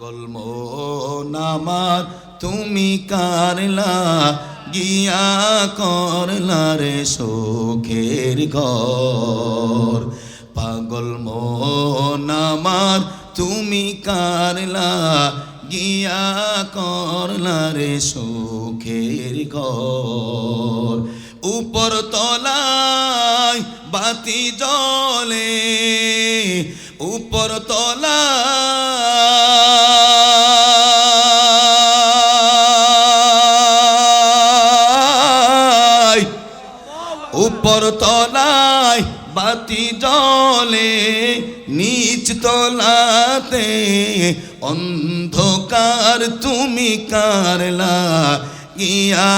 গল্ম নামার তুমি কারলা, গিয়া করলা রে সুখের ঘর। পাগল আমার, তুমি কারলা, গিয়া করলা রে সুখের ঘর। উপর তলায় বাতি জলে উপর তলায় উপর তলায় বাতি জলে নিচ তলাতে অন্ধকার তুমি কারলা গিয়া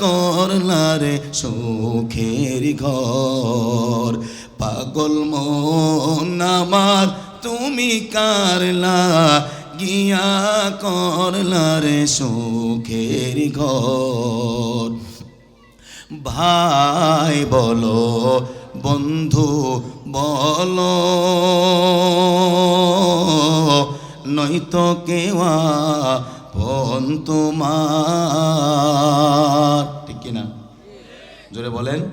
করলা রে সুখের ঘর। পাগল মন আমার, তুমি কারলা, গিয়া করলা রে সুখের ঘর। ভাই বলো, বন্ধু বলো, নয়তো কেওয়া পন তোমার। ঠিক কিনা? জোরে বলেন।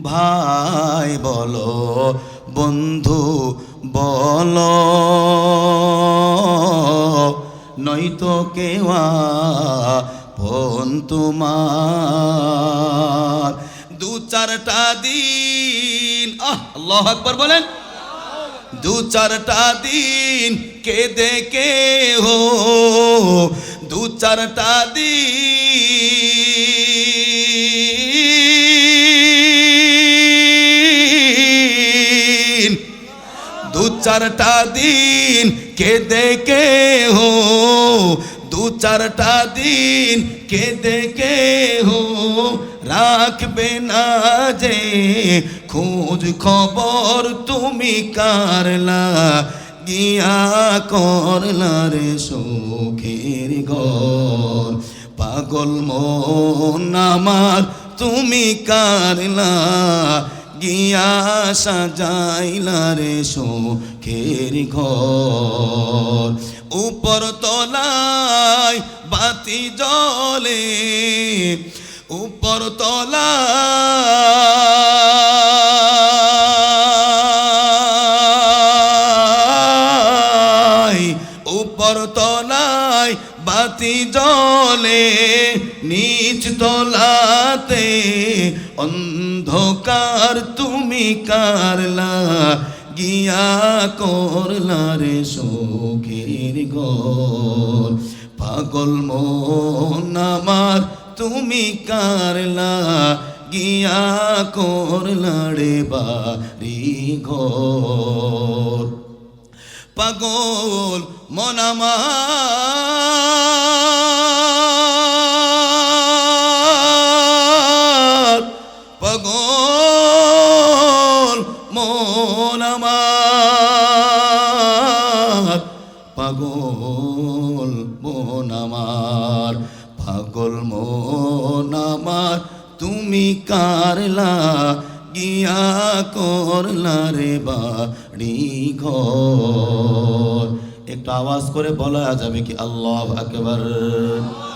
ভাই বলো, বন্ধু বলো। নয়তো কেওয়া ফোন তোমার। দু চারটা দিন, আহ, আল্লাহ আকবর বলেন। দু চারটা দিন কে হো দু চারটা দিন দু চারটা দিন কেঁদে কে হো দু চারটা দিন কেঁদে কে হো রাখবে না যে খোঁজ খবর তুমি কারলা গিয়া করলা রে সুখের ঘর। পাগল মন আমার তুমি কারলা গিয়া সাজাইলা রে সুখের ঘর। উপর তলায় বাতি জলে উপর তলায় উপর তলায় বাতি জলে নিচ তলাতে অন্ধকার তুমি কারলা, গিয়া করলা রে সুখের ঘর। পাগল মন আমার, তুমি কারলা, গিয়া করলা রে বাড়ি ঘর। পাগল মন আমার। পাগল মন আমার, পাগল মন আমার, তুমি কারলা গিয়া করলা রে বাড়ি ঘর। একটু আওয়াজ করে বলা যাবে কি আল্লাহ আকবার।